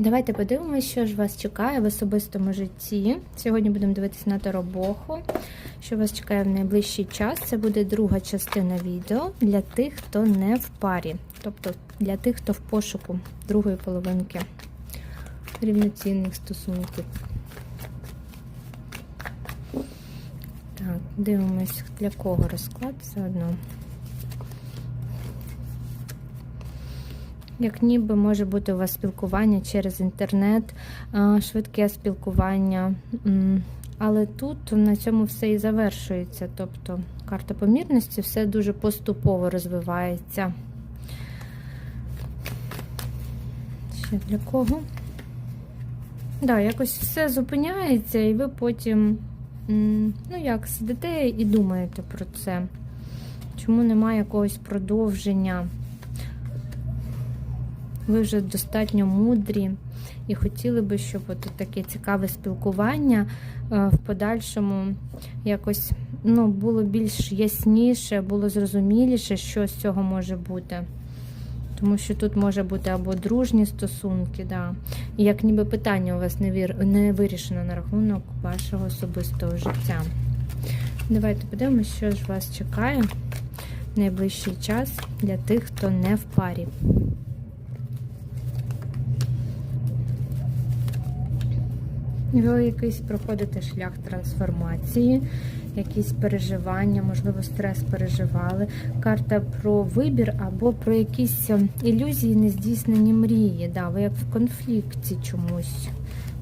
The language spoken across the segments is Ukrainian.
Давайте подивимося, що ж вас чекає в особистому житті. Сьогодні будемо дивитися на Таробоху. Що вас чекає в найближчий час? Це буде друга частина відео для тих, хто не в парі. Тобто для тих, хто в пошуку другої половинки рівноцінних стосунків. Так, дивимось, для кого розклад заодно. Як ніби може бути у вас спілкування через інтернет, швидке спілкування. Але тут на цьому все і завершується. Тобто карта помірності все дуже поступово розвивається. Ще для кого? Да, якось все зупиняється, і ви потім, ну як, сидите і думаєте про це. Чому немає якогось продовження? Ви вже достатньо мудрі і хотіли би, щоб от таке цікаве спілкування е, в подальшому якось ну, було більш ясніше, було зрозуміліше, що з цього може бути. Тому що тут може бути або дружні стосунки, да. і як ніби питання у вас не, вір... не вирішено на рахунок вашого особистого життя. Давайте подивимося, що ж вас чекає найближчий час для тих, хто не в парі. Ви якийсь проходите шлях трансформації, якісь переживання, можливо, стрес переживали. Карта про вибір або про якісь ем, ілюзії, нездійснені мрії. Да, ви як в конфлікті чомусь.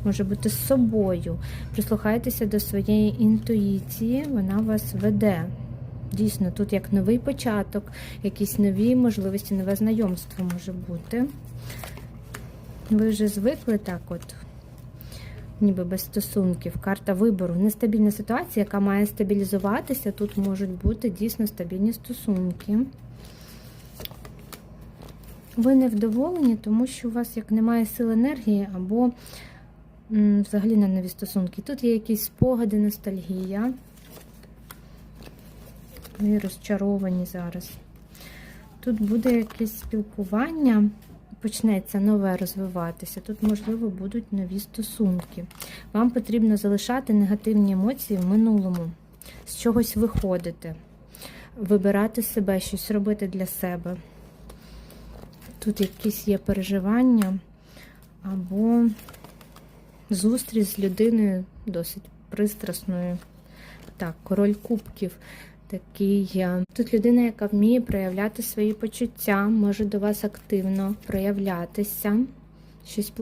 Може бути з собою. Прислухайтеся до своєї інтуїції, вона вас веде. Дійсно, тут як новий початок, якісь нові можливості, нове знайомство може бути. Ви вже звикли так от ніби без стосунків. Карта вибору. Нестабільна ситуація, яка має стабілізуватися. Тут можуть бути дійсно стабільні стосунки. Ви невдоволені, тому що у вас як немає сил енергії, або взагалі на нові стосунки. Тут є якісь спогади, ностальгія. Ви розчаровані зараз. Тут буде якесь спілкування почнеться нове розвиватися. Тут, можливо, будуть нові стосунки. Вам потрібно залишати негативні емоції в минулому, з чогось виходити, вибирати себе, щось робити для себе. Тут якісь є переживання або зустріч з людиною досить пристрасною. Так, король кубків. Такий тут людина, яка вміє проявляти свої почуття, може до вас активно проявлятися, щось